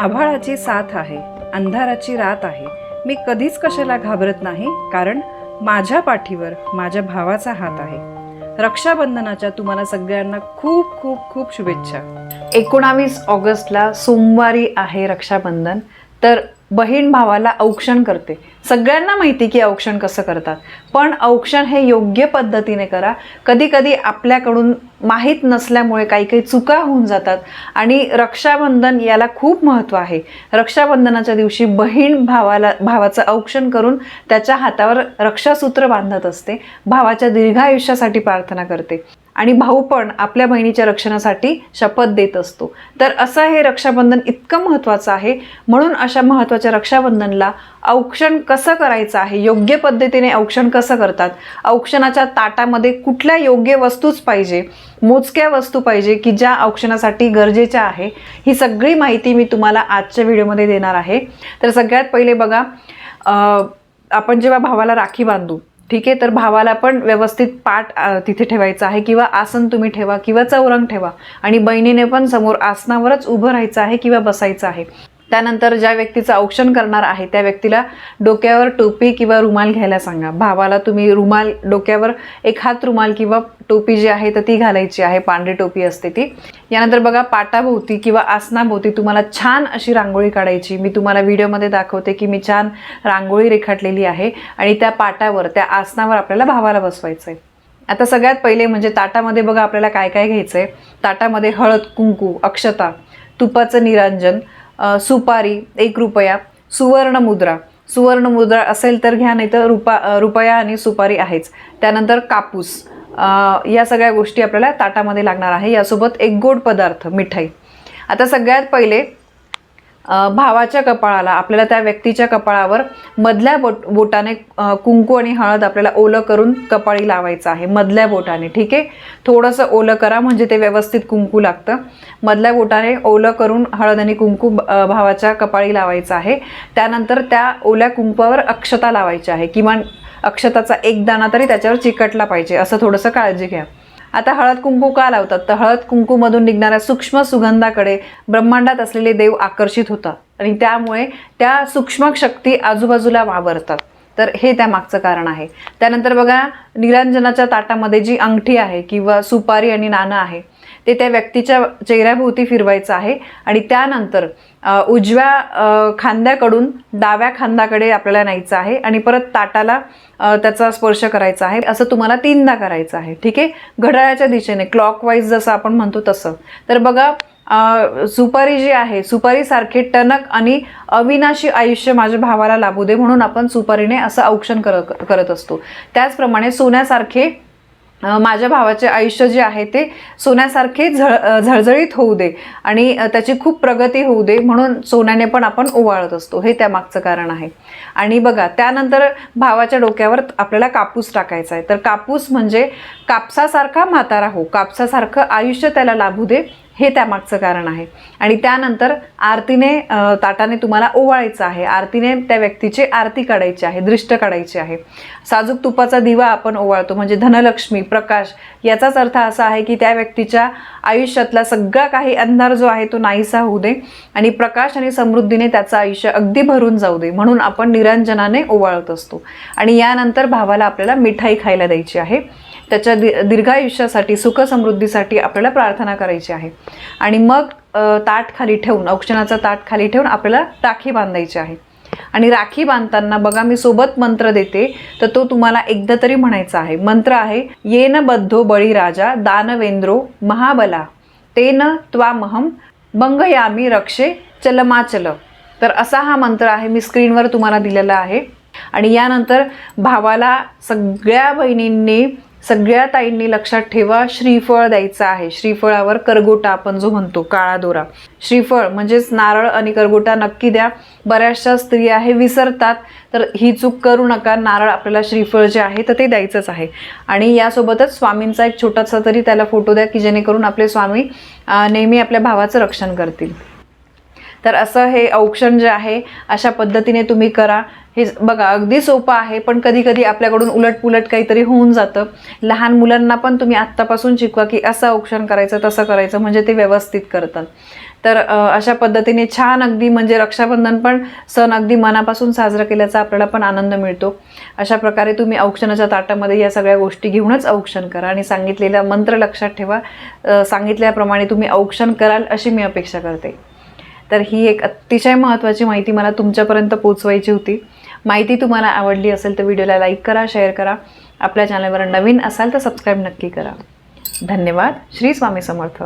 आभाळाची साथ आहे अंधाराची रात आहे. मी कधीच कशाला घाबरत नाही कारण माझ्या पाठीवर माझ्या भावाचा हात आहे. रक्षाबंधनाच्या तुम्हाला सगळ्यांना खूप खूप खूप शुभेच्छा. एकोणावीस ऑगस्टला सोमवारी आहे रक्षाबंधन तर बहीण भावाला औक्षण करते. सगळ्यांना माहिती की औक्षण कसं करतात. पण औक्षण हे योग्य पद्धतीने करा. कधी कधी आपल्याकडून माहीत नसल्यामुळे काही काही चुका होऊन जातात. आणि रक्षाबंधन याला खूप महत्त्व आहे. रक्षाबंधनाच्या दिवशी बहीण भावाला भावाचं औक्षण करून त्याच्या हातावर रक्षासूत्र बांधत असते. भावाच्या दीर्घायुष्यासाठी प्रार्थना करते. आणि भाऊ पण आपल्या बहिणीच्या रक्षणासाठी शपथ देत असतो. तर असं हे रक्षाबंधन इतकं महत्त्वाचं आहे. म्हणून अशा महत्त्वाच्या रक्षाबंधनला औक्षण कसं करायचं आहे? योग्य पद्धतीने औक्षण कसं करतात? औक्षणाच्या ताटामध्ये कुठल्या योग्य वस्तूच पाहिजे? मोजक्या वस्तू पाहिजे की ज्या औक्षणासाठी गरजेच्या आहे? ही सगळी माहिती मी तुम्हाला आजच्या व्हिडिओमध्ये देणार आहे. तर सगळ्यात पहिले बघा आपण जेव्हा भावाला राखी बांधू ठीक आहे तर भावाला पण व्यवस्थित पाठ तिथे ठेवायचं आहे किंवा आसन तुम्ही ठेवा किंवा चौरंग ठेवा. आणि बहिणीने पण समोर आसनावरच उभं राहायचं आहे किंवा बसायचं आहे. त्यानंतर ज्या व्यक्तीचं औक्षण करणार आहे त्या व्यक्तीला डोक्यावर टोपी किंवा रुमाल घ्यायला सांगा. भावाला तुम्ही रुमाल डोक्यावर एक हात रुमाल किंवा टोपी जी आहे तर ती घालायची आहे. पांढरी टोपी असते ती. यानंतर बघा पाटाभोवती किंवा आसनाभोवती तुम्हाला छान अशी रांगोळी काढायची. मी तुम्हाला व्हिडिओमध्ये दाखवते की मी छान रांगोळी रेखाटलेली आहे आणि त्या पाटावर त्या आसनावर आपल्याला भावाला बसवायचं आहे आता सगळ्यात पहिले म्हणजे ताटामध्ये बघा आपल्याला काय काय घ्यायचं आहे ताटामध्ये हळद कुंकू अक्षता तुपाचं निरांजन सुपारी एक रुपया. सुवर्णमुद्रा. सुवर्णमुद्रा असेल तर घ्या नाही तर रुपा रुपया आणि सुपारी आहेच. त्यानंतर कापूस. या सगळ्या गोष्टी आपल्याला ताटामध्ये लागणार आहे. यासोबत एक गोड पदार्थ मिठाई. आता सगळ्यात पहिले भावाच्या कपाळाला आपल्याला त्या व्यक्तीच्या कपाळावर मधल्या बोट बोटाने कुंकू आणि हळद आपल्याला ओलं करून कपाळी लावायचं आहे. मधल्या बोटाने ठीक आहे? थोडंसं ओलं करा म्हणजे ते व्यवस्थित कुंकू लागतं. मधल्या बोटाने ओलं करून हळद आणि कुंकू भावाच्या कपाळी लावायचं आहे. त्यानंतर त्या ओल्या कुंकवावर अक्षता लावायची आहे. किमान अक्षताचा एक दाणा तरी त्याच्यावर चिकटला पाहिजे. असं थोडंसं काळजी घ्या. आता हळद कुंकू का लावतात? तर हळद कुंकूमधून निघणाऱ्या सूक्ष्म सुगंधाकडे ब्रह्मांडात असलेले देव आकर्षित होतात आणि त्यामुळे त्या सूक्ष्म शक्ती आजूबाजूला वावरतात. तर हे त्या मागचं कारण आहे. त्यानंतर बघा निरंजनाच्या ताटामध्ये जी अंगठी आहे किंवा सुपारी आणि नाणं आहे ते त्या व्यक्तीच्या चेहऱ्याभोवती फिरवायचं आहे. आणि त्यानंतर उजव्या खांद्याकडून डाव्या खांद्याकडे आपल्याला न्यायचं आहे आणि परत ताटाला त्याचा स्पर्श करायचा आहे. असं तुम्हाला तीनदा करायचं आहे. ठीक आहे? घड्याळाच्या दिशेने क्लॉकवाईज जसं आपण म्हणतो तसं. तर बघा सुपारी जी आहे सुपारीसारखे टणक आणि अविनाशी आयुष्य माझ्या भावाला लाभू दे म्हणून आपण सुपारीने असं औक्षण कर करत असतो. त्याचप्रमाणे सोन्यासारखे माझ्या भावाचे आयुष्य जे आहे ते सोन्यासारखे झळ झळझळीत होऊ दे आणि त्याची खूप प्रगती होऊ दे म्हणून सोन्याने पण आपण ओवाळत असतो. हे त्या मागचं कारण आहे. आणि बघा त्यानंतर भावाच्या डोक्यावर आपल्याला कापूस टाकायचा आहे. तर कापूस म्हणजे कापसासारखा म्हातारा हो. कापसासारखं आयुष्य त्याला लाभू दे. हे त्यामागचं कारण आहे. आणि त्यानंतर आरतीने ताटाने तुम्हाला ओवाळायचं आहे. आरतीने त्या व्यक्तीची आरती काढायची आहे दृष्ट काढायची आहे. साजूक तुपाचा दिवा आपण ओवाळतो म्हणजे धनलक्ष्मी प्रकाश याचाच अर्थ असा आहे की त्या व्यक्तीच्या आयुष्यातला सगळा काही अंधार जो आहे तो नाहीसा होऊ दे आणि प्रकाश आणि समृद्धीने त्याचं आयुष्य अगदी भरून जाऊ दे म्हणून आपण निरंजनाने ओवाळत असतो. आणि यानंतर भावाला आपल्याला मिठाई खायला द्यायची आहे. त्याच्या दि दीर्घायुष्यासाठी सुखसमृद्धीसाठी आपल्याला प्रार्थना करायची आहे. आणि मग ताट खाली ठेवून औक्षणाचा ताट खाली ठेवून आपल्याला राखी बांधायची आहे. आणि राखी बांधताना बघा मी सोबत मंत्र देते तर तो तुम्हाला एकदा तरी म्हणायचा आहे. मंत्र आहे येन बद्धो बळीराजा दानवेंद्रो महाबला तेन त्वामहम बंगयामी रक्षे चलमाचल. तर असा हा मंत्र आहे मी स्क्रीनवर तुम्हाला दिलेला आहे. आणि यानंतर भावाला सगळ्या बहिणींनी सगळ्या ताईंनी लक्षात ठेवा श्रीफळ द्यायचं आहे. श्रीफळावर करगोटा आपण जो म्हणतो काळा दोरा. श्रीफळ म्हणजेच नारळ आणि करगोटा नक्की द्या. बऱ्याचशा स्त्रिया हे विसरतात तर ही चूक करू नका. नारळ आपल्याला श्रीफळ जे आहे तर ते द्यायचंच आहे. आणि यासोबतच स्वामींचा एक छोटासा तरी त्याला फोटो द्या की जेणेकरून आपले स्वामी नेहमी आपल्या भावाचं रक्षण करतील. तर असं हे औक्षण जे आहे अशा पद्धतीने तुम्ही करा. हे बघा अगदी सोपं आहे पण कधी कधी आपल्याकडून उलटपुलट काहीतरी होऊन जातं. लहान मुलांना पण तुम्ही आत्तापासून शिकवा की असं औक्षण करायचं तसं करायचं म्हणजे ते व्यवस्थित करतात. तर अशा पद्धतीने छान अगदी म्हणजे रक्षाबंधन पण सण अगदी मनापासून साजरा केल्याचा आपल्याला पण आनंद मिळतो. अशा प्रकारे तुम्ही औक्षणाच्या ताटामध्ये या सगळ्या गोष्टी घेऊनच औक्षण करा आणि सांगितलेला मंत्र लक्षात ठेवा. सांगितल्याप्रमाणे तुम्ही औक्षण कराल अशी मी अपेक्षा करते. तर ही एक अतिशय महत्त्वाची माहिती मला तुमच्यापर्यंत पोचवायची होती. माहिती तुम्हाला आवडली असेल तर व्हिडिओला लाईक करा शेअर करा. आपल्या चॅनलवर नवीन असाल तर सबस्क्राईब नक्की करा. धन्यवाद. श्री स्वामी समर्थ.